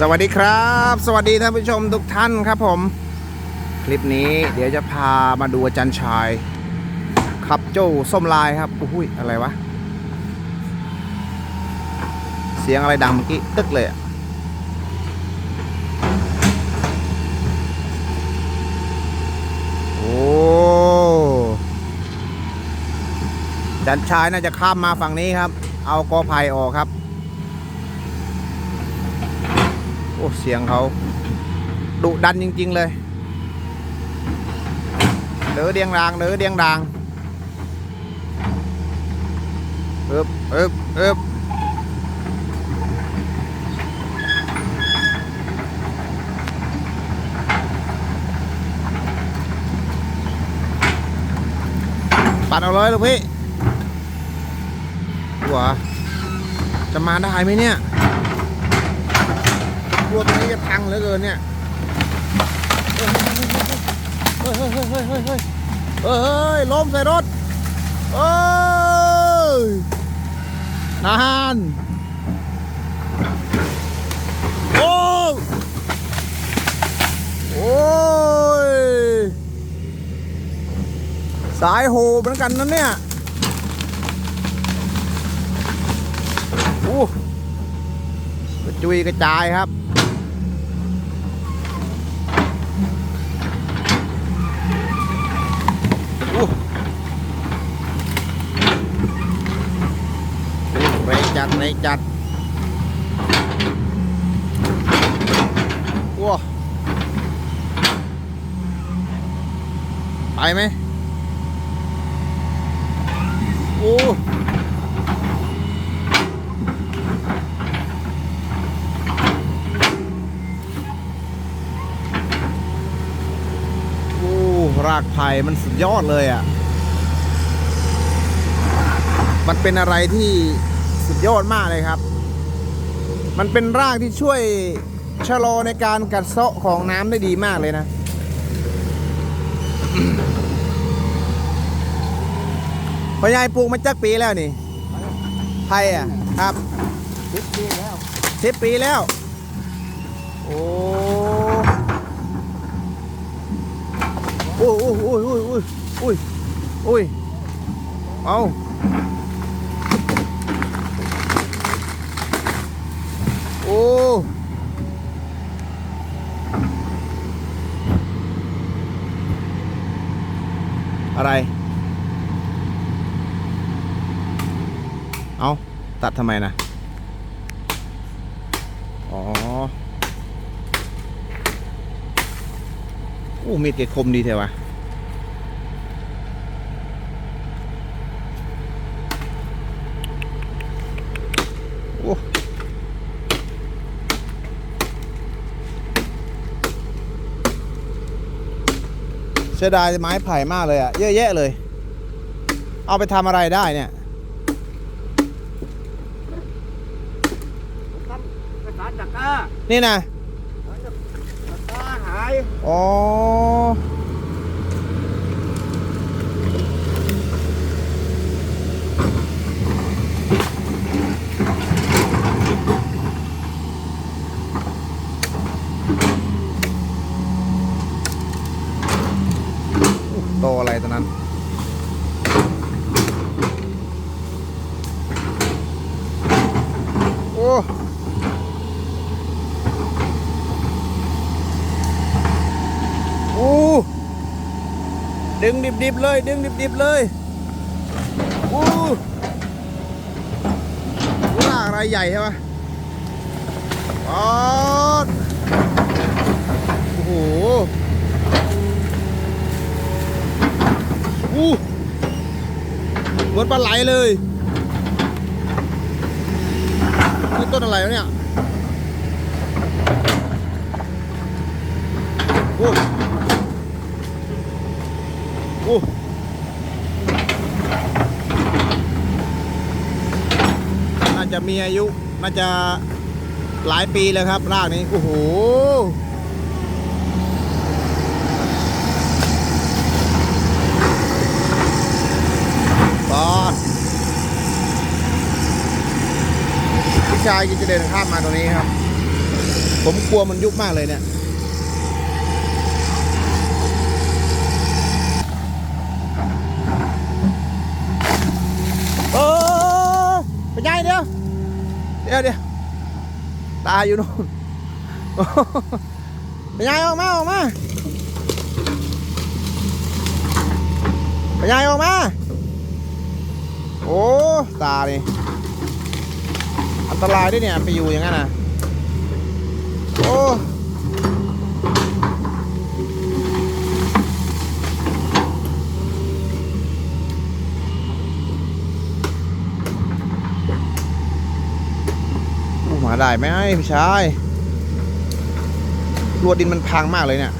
สวัสดีครับ สวัสดีท่านผู้ชมทุกท่านครับผม คลิปนี้เดี๋ยวจะพามาดูอาจารย์ชาย ขับโจ้ส้มลายครับอุ้ยอะไรวะ เสียงอะไรดังเมื่อกี้ ตึกเลยอะโอ้จารย์ชายน่าจะข้ามมาฝั่งนี้ครับ เอากอไผ่ออกครับ โอ้ เสียงเขาดุดันจริง ๆ เลยเดือเดียงดางเดือเดียงดางเอิบเอิบเอิบปัดเอาเลยลูกพี่หัวจะมาได้ไหมเนี่ย กลัวตรงนี้จะพังเหลือเกินเนี่ยเฮ้ยเฮ้ยเฮ้ยเฮ้ยเฮ้ยล้มใส่รถเอ้ยนานโอ้โอ้ยสายโหเหมือนกันนะเนี่ยอู้กระจุยกระจายครับ จัดแรงจัดว้าไปไหมโอ้โอ้รากไผ่มันสุดยอดเลยอะ มันเป็นอะไรที่ สุดยอดมากเลยครับ มันเป็นรากที่ช่วยชะลอในการกัดเซาะของน้ำได้ดีมากเลยนะพ่อใหญ่ปลูกมาจักปีแล้วนี่ไผ่อะครับสิบปีแล้วสิบปีแล้ว โอ้โอ้โอ้โอ้โอ้โอ้โอ้ยโอ้ยเอา อะไร เอาตัดทำไมนะ อ๋ออู้มีดแกคมดีเทวะ เสียดายไม้ไผ่มากเลยอะเยอะแยะเลย เอาไปทำอะไรได้เนี่ยทำภาษาจักร้านี่นะจักร้าหายอ๋อ โตอนนั้น โอ้โอ้ดึงดิบๆเลย ดึงดิบๆเลยโอ้โหลากอะไรใหญ่ใช่ปะปอดโอ้โห อู้เหมือนปลาไหลเลยนี่ต้นอะไรวะเนี่ยโอ้โอ้น่าจะมีอายุ น่าจะหลายปีแล้วครับรากนี้ โอ้โห ตอนพี่ ชายกินจะเดินข้ามมาตรงนี้ครับ ผมกลัวมันยุบมากเลยเนี่ยเออไปไงเดียวเดี๋ยวเดี๋ยวตายอยู่นู่นไปไงออกมาออกมาไปไงออกมา โอ้ ตานี่ อันตรายด้วยเนี่ย ไปอยู่อย่างนั้นนะโอ้โหมาได้ไหมพี่ชายรัวดินมันพังมากเลยเนี่ย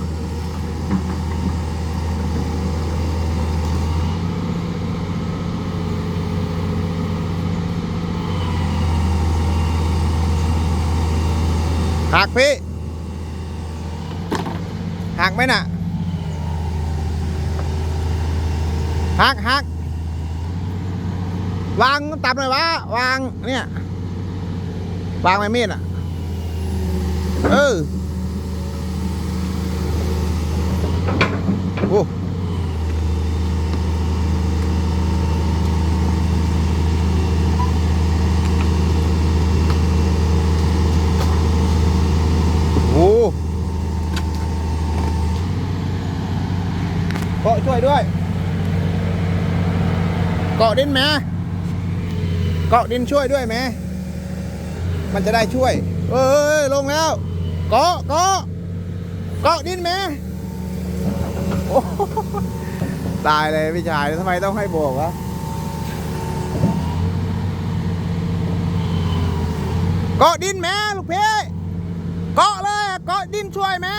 กพี่ หักไหมน่ะ หักหักวางตับหน่อยวะ วาง เนี่ย วางไม้มีดอะ เออ โอ้โหเกาะช่วยด้วย เกาะดินแม่เกาะดินช่วยด้วยแม่มันจะได้ช่วย เอ้ยลงแล้ว เกาะเกาะเกาะดินแม่โอ้โหตายเลยพี่ชายทำไมต้องให้โบกวะเกาะดินแม่ลูกพี่เกาะเลยเกาะดินช่วยแม่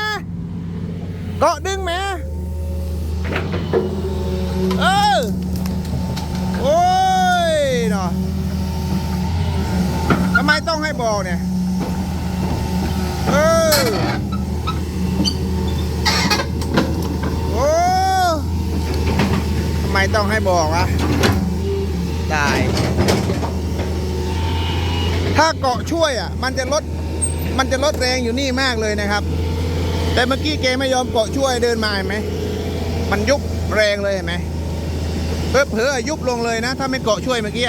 เกาะดึงแม่เออ โอ้ยเนาะ ทำไม ต้องให้บอกเนี่ย เออ โอ้ทำไมต้องให้บอกอะได้ถ้าเกาะช่วยอะ มันจะลด มันจะลดแรงอยู่นี่มากเลยนะครับ แต่เมื่อกี้เกไม่ยอมเกาะช่วยเดินมาเห็นไหม มันยุบแรงเลยเห็นไหมเพิ่เผอๆยุบลงเลยนะ ถ้าไม่เกาะช่วยเมื่อกี้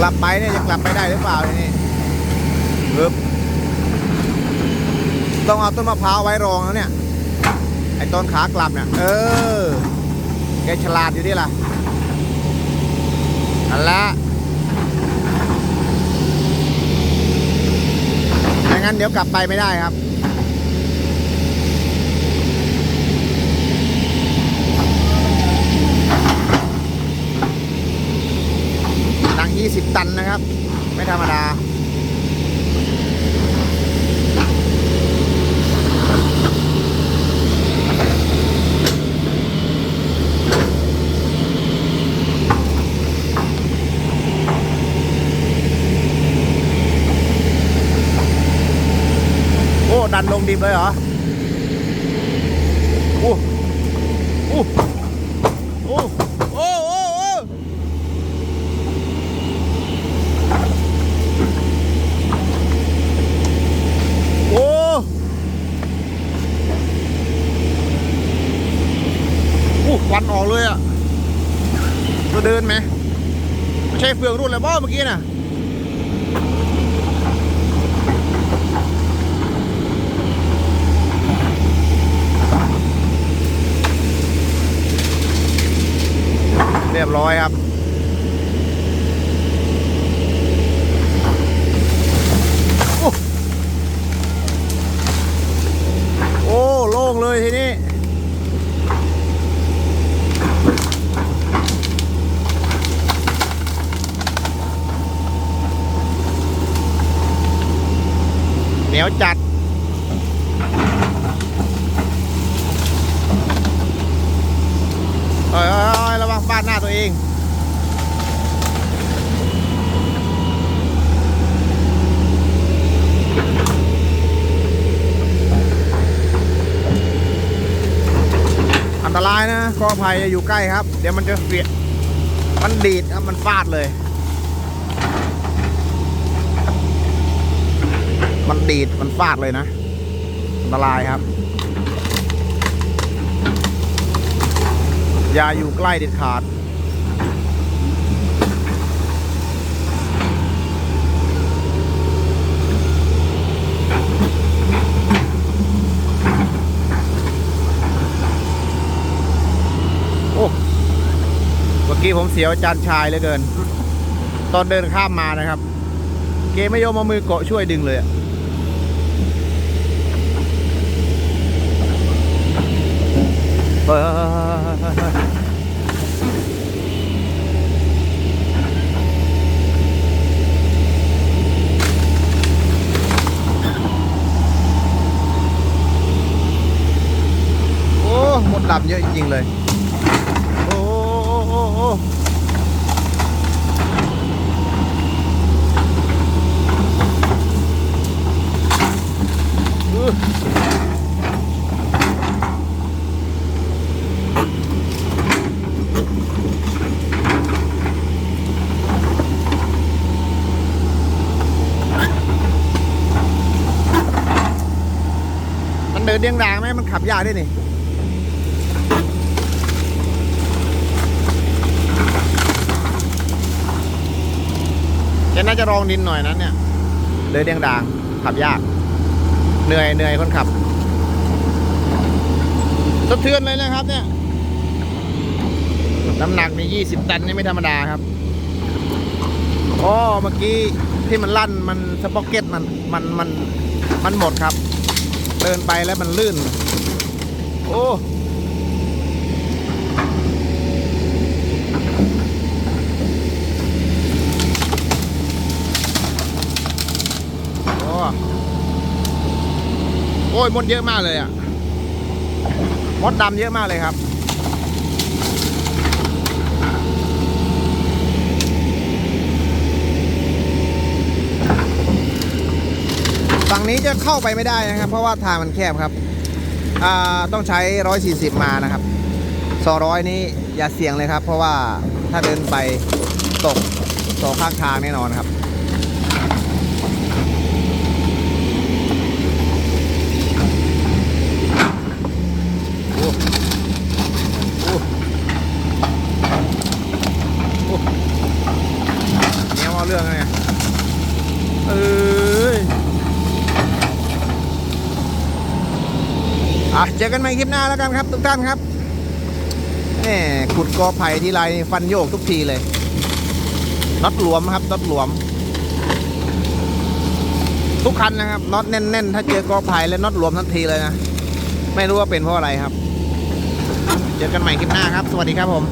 กลับไปเนี่ยจะกลับไปได้หรือเปล่านี่ปึ๊บต้องเอาต้นมะพร้าวไว้รองแล้วเนี่ย ไอ้ต้นขากลับเนี่ย เออ แกฉลาดอยู่ดิล่ะอันละไม่งั้นเดี๋ยวกลับไปไม่ได้ครับ หนัก 20 ตันนะครับ ไม่ธรรมดาโอ้ดันลงดิบเลยเหรอโอ้โอ้โอ้โอ้โอ้โอ้ โอ้โอ้ควันออกเลยอะจะเดินไหมไม่ใช่เฟื อยบ่เมื่อกี้น่ะเรียบร้อยครับ โอ้ โอ้ โล่งเลยทีนี้ เห นียวจัดเอ้ยระวังฟาดหน้าตัวเองอันตรายนะกอไผ่จะอยู่ใกล้ครับ เดี๋ยวมันจะเสียมันดีดครับมันฟาดเลย มันดีด มันฟาดเลยนะ อันตรายครับ อย่าอยู่ใกล้เด็ดขาด โอ้ เมื่อกี้ผมเสียวอาจารย์ชายเหลือเกิน ตอนเดินข้ามมานะครับ เกไม่ยอมเอามือเกาะช่วยดึงเลยอะ เฮ้ยเฮ้ยเฮ้ยเฮ้ยเฮ้ยโอ้หมดดำเยอะจริงๆเลย โอ้โอ้โอ้โอ้อื้อมัน เดินเดียงดางไหมมันขับยากด้วยนี่แกน่าจะรองดินหน่อยนั้นเนี่ย เลยเดียงดาง ขับยาก เหนื่อยเหนื่อยคนขับสะเทือนเลยนะครับ เนี่ย น้ำหนักนี่20ตันนี่ไม่ธรรมดาครับอ๋อเมื่อกี้ที่มันลั่นมันสป็อกเก็ตมันมันมันมันหมดครับ เดินไปแล้วมันลื่น โอ้โอ้โอ้ยมดเยอะมากเลยอะมดดำเยอะมากเลยครับ ฝั่งนี้จะเข้าไปไม่ได้นะครับ เพราะว่าทางมันแคบครับอ่าต้องใช้ 140 มานะครับ 200 นี้อย่าเสี่ยงเลยครับ เพราะว่าถ้าเดินไปตกสองข้างทางแน่นอนครับ โอ้โอ้โอ้เนี่ยว่าเรื่องอะไรเนี่ยเอ้ย อะเจอกันใหม่คลิปหน้าแล้วกันครับ ทุกท่านครับแหมขุดกอไผ่ทีไรฟันโยกทุกทีเลยน็อตหลวมครับน็อตหลวม ทุกคันนะครับน็อตแน่นๆ ถ้าเจอกอไผ่แล้วน็อตหลวมทันทีเลยนะไม่รู้ว่าเป็นเพราะอะไรครับ เจอกันใหม่คลิปหน้าครับ สวัสดีครับผม